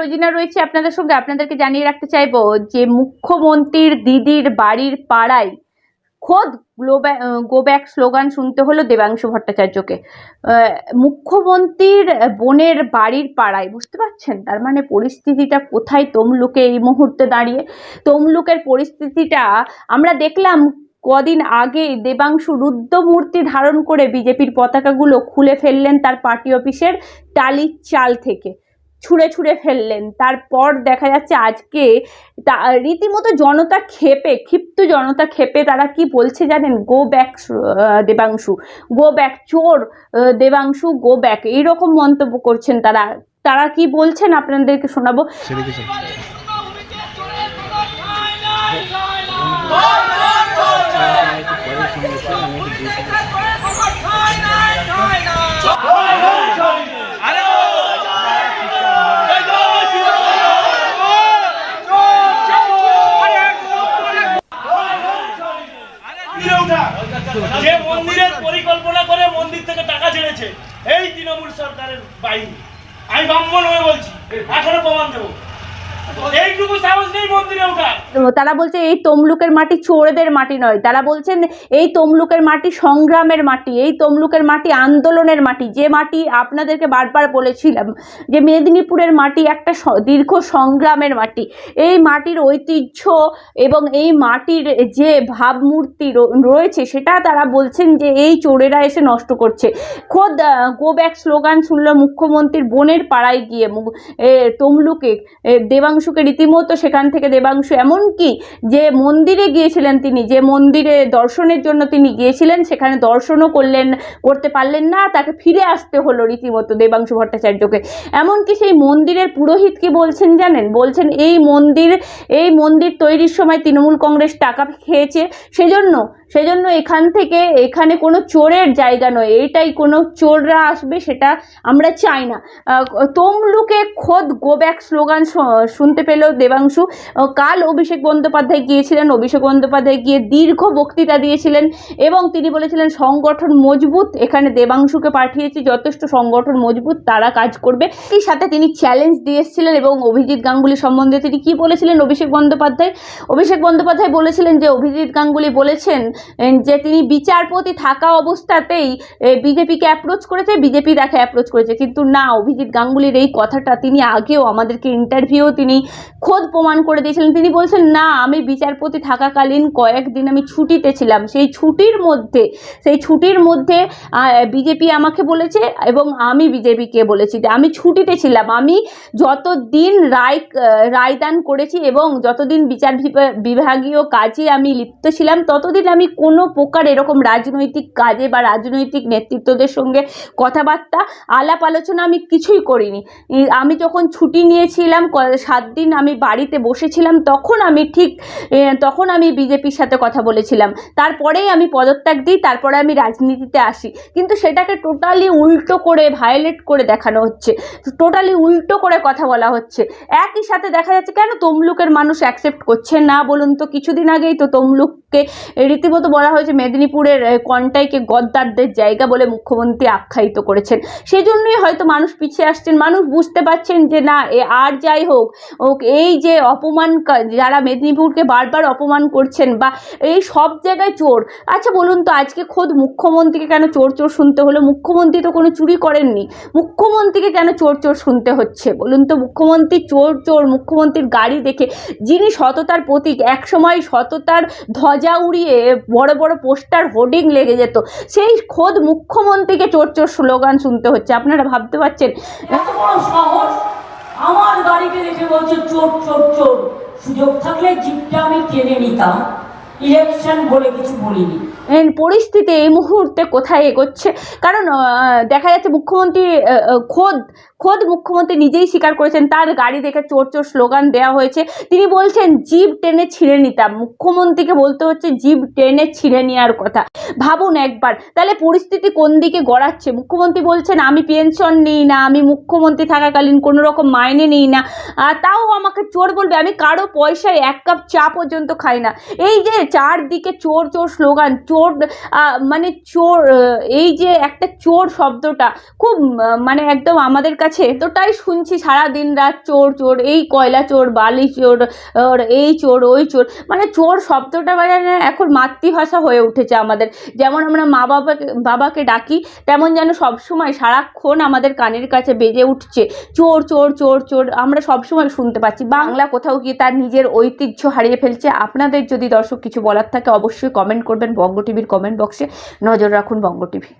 রোজিনা রয়েছে আপনাদের সঙ্গে। আপনাদেরকে জানিয়ে রাখতে চাইব যে মুখ্যমন্ত্রীর দিদির বাড়ির পাড়ায় খোদ গো ব্যাক স্লোগান শুনতে হলো দেবাংশু ভট্টাচার্যকে। মুখ্যমন্ত্রীর বোনের বাড়ির পাড়ায়, বুঝতে পারছেন? তার মানে পরিস্থিতিটা কোথায়? তমলুকে এই মুহূর্তে দাঁড়িয়ে তমলুকের পরিস্থিতিটা আমরা দেখলাম কদিন আগে দেবাংশু রুদ্রমূর্তি ধারণ করে বিজেপির পতাকাগুলো খুলে ফেললেন তার পার্টি অফিসের টালির চাল থেকে। ছুঁড়ে ছুঁড়ে ফেললেন। তারপর দেখা যাচ্ছে আজকে তা, রীতিমতো জনতা খেপে ক্ষিপ্ত জনতা খেপে তারা কি বলছে জানেন? Go back Debangshu. Go back চোর দেবাংশু গো ব্যাক এইরকম মন্তব্য করছেন তারা। তারা কি বলছেন? আপনাদেরকে শোনাবো সেদিকে চল যে মন্দিরের পরিকল্পনা করে মন্দির থেকে এই তৃণমূল সরকারের বাহিনী। আমি ব্রাহ্মণ হয়ে বলছি এখনও প্রমাণ দেবো। তারা বলছে এই তমলুকের মাটি চোরদের মাটি নয়। তারা বলছেন এই তমলুকের মাটি সংগ্রামের মাটি এই তমলুকের মাটি আন্দোলনের মাটি। যে মাটি আপনাদেরকে বারবার বলেছিলাম যে মেদিনীপুরের মাটি একটা দীর্ঘ সংগ্রামের মাটি। এই মাটির ঐতিহ্য এবং এই মাটির যে ভাবমূর্তি রয়েছে সেটা তারা বলছেন যে এই চোরেরা এসে নষ্ট করছে। খোদ গো ব্যাক স্লোগান শুনলো মুখ্যমন্ত্রীর বোনের পাড়ায় গিয়ে তমলুকে এ, দেবাংশুকে রীতিমতো সেখান থেকে দেবাংশু এমনকি যে মন্দিরে গিয়েছিলেন তিনি, যে মন্দিরে দর্শনের জন্য তিনি গিয়েছিলেন, সেখানে দর্শনও করলেন, করতে পারলেন না, তাকে ফিরে আসতে হলো রীতিমতো দেবাংশু ভট্টাচার্যকে। এমনকি সেই মন্দিরের পুরোহিত কি বলছেন জানেন? বলছেন এই মন্দির এই মন্দির তৈরির সময় তৃণমূল কংগ্রেস টাকা খেয়েছে, সেজন্য সেজন্য এখান থেকে এখানে কোনো চোরের জায়গা নয়। এইটাই কোনো চোররা আসবে সেটা আমরা চাই না। তমলুকে খোদ গো ব্যাক স্লোগান শুনতে পেল দেবাংশু। কাল অভিষেক বন্দ্যোপাধ্যায় গিয়েছিলেন, অভিষেক বন্দ্যোপাধ্যায় গিয়ে দীর্ঘ বক্তৃতা দিয়েছিলেন এবং তিনি বলেছিলেন, সংগঠন মজবুত। এখানে দেবাংশুকে পাঠিয়েছি, যথেষ্ট সংগঠন মজবুত, তারা কাজ করবে। এই সাথে তিনি চ্যালেঞ্জ দিয়ে এসেছিলেন এবং অভিজিৎ গাঙ্গুলি সম্বন্ধে তিনি কি বলেছিলেন অভিষেক বন্দ্যোপাধ্যায়? অভিষেক বন্দ্যোপাধ্যায় বলেছিলেন যে, অভিজিৎ গাঙ্গুলি বলেছেন যে তিনি বিচারপতি থাকা অবস্থাতেই বিজেপিকে অ্যাপ্রোচ করেছে, বিজেপি তাকে অ্যাপ্রোচ করেছে। কিন্তু না, অভিজিৎ গাঙ্গুলির এই কথাটা তিনি আগেও আমাদেরকে ইন্টারভিউ তিনি খোদ প্রমাণ করে দিয়েছিলেন। তিনি বলছেন, না, আমি বিচারপতি থাকাকালীন কয়েকদিন আমি ছুটিতে ছিলাম। সেই ছুটির মধ্যে, সেই ছুটির মধ্যে বিজেপি আমাকে বলেছে এবং আমি বিজেপিকে বলেছি যে আমি ছুটিতে ছিলাম। আমি যতদিন রায় রায়দান করেছি এবং যতদিন বিচার বিভা- বিভাগীয় কাজে আমি লিপ্ত ছিলাম, ততদিন আমি কোনো প্রকার এরকম রাজনৈতিক কাজে বা রাজনৈতিক নেতৃত্বদের সঙ্গে কথাবার্তা, আলাপ আলোচনা আমি কিছুই করিনি। আমি যখন ছুটি নিয়েছিলাম সাত দিন আমি বাড়িতে বসেছিলাম, তখন আমি ঠিক তখন আমি বিজেপির সাথে কথা বলেছিলাম। তারপরেই আমি পদত্যাগ দিই, তারপরে আমি রাজনীতিতে আসি। কিন্তু সেটাকে টোটালি উল্টো করে, ভায়োলেট করে দেখানো হচ্ছে। টোটালি উল্টো করে কথা বলা হচ্ছে। একই সাথে দেখা যাচ্ছে, কেন তমলুকের মানুষ অ্যাকসেপ্ট করছে না? বলুন তো, কিছুদিন আগেই তো তমলুককে রীতিমতো বলা হয়েছে মেদিনীপুরের কন্টাইকে গদ্দারদের জায়গা বলে মুখ্যমন্ত্রী আখ্যায়িত করেছেন। সেই জন্যই হয়তো মানুষ পিছিয়ে আসছেন। মানুষ বুঝতে পারছেন যে না, এ আর যাই হোক হোক এই যে অপমান যারা মেদিনীপুরকে বারবার অপমান করছেন বা এই সব জায়গায় চোর। আচ্ছা বলুন তো, আজকে খোদ মুখ্যমন্ত্রীকে কেন চোর চোর শুনতে হলো? মুখ্যমন্ত্রী তো কোনো চুরি করেননি। মুখ্যমন্ত্রীকে কেন চোর চোর শুনতে হচ্ছে? বলুন তো, মুখ্যমন্ত্রী চোর চোর, মুখ্যমন্ত্রীর গাড়ি দেখে, যিনি সততার প্রতীক, একসময় সততার ধ্বজা উড়িয়ে বড় বড় পোস্টার হোর্ডিং লেগে যেত। সেই খোদ মুখ্যমন্ত্রীকে চোর চোর স্লোগান শুনতে হচ্ছে। আপনারা ভাবতে পারছেন? আমার গাড়িকে দেখে বলছে, চোর চোর চোর। সুযোগ থাকলে জিপটা আমি কেনে নিতাম। পরিস্থিতি এই মুহূর্তে কোথায় এগোচ্ছে? কারণ দেখা যাচ্ছে মুখ্যমন্ত্রী খোদ খোদ মুখ্যমন্ত্রী নিজেই স্বীকার করেছেন, তার গাড়ি দেখে চোর চোর স্লোগান দেওয়া হয়েছে। তিনি বলছেন জিপ টেনে ছিঁড়ে নিতাম। মুখ্যমন্ত্রীকে বলতে হচ্ছে জিপ টেনে ছিঁড়ে নেওয়ার কথা। ভাবুন একবার, তাহলে পরিস্থিতি কোন দিকে গড়াচ্ছে? মুখ্যমন্ত্রী বলছেন, আমি পেনশন নিই না, আমি মুখ্যমন্ত্রী থাকাকালীন কোনো রকম মাইনে নিই না। তাও আমাকে চোর বলবে, আমি কারও পয়সায় এক কাপ চা পর্যন্ত খাই না। এই যে চারদিকে চোর চোর স্লোগান, চোর মানে চোর এই যে একটা চোর শব্দটা খুব মানে একদম আমাদের কাছে এতটাই শুনছি সারা দিন রাত চোর চোর, এই কয়লা চোর, বালি চোর এই চোর, ওই চোর মানে চোর শব্দটা মানে এখন মাতৃভাষা হয়ে উঠেছে আমাদের। যেমন আমরা মা বাবাকে বাবাকে ডাকি, তেমন যেন সবসময় সারাক্ষণ আমাদের কানের কাছে বেজে উঠছে চোর চোর চোর চোর, আমরা সবসময় শুনতে পাচ্ছি। বাংলা কোথাও গিয়ে তার নিজের ঐতিহ্য হারিয়ে ফেলছে। আপনাদের যদি দর্শক কিছু বলার থাকে অবশ্যই কমেন্ট করবেন বঙ্গ টিভির কমেন্ট বক্সে নজর রাখুন বঙ্গ টিভি।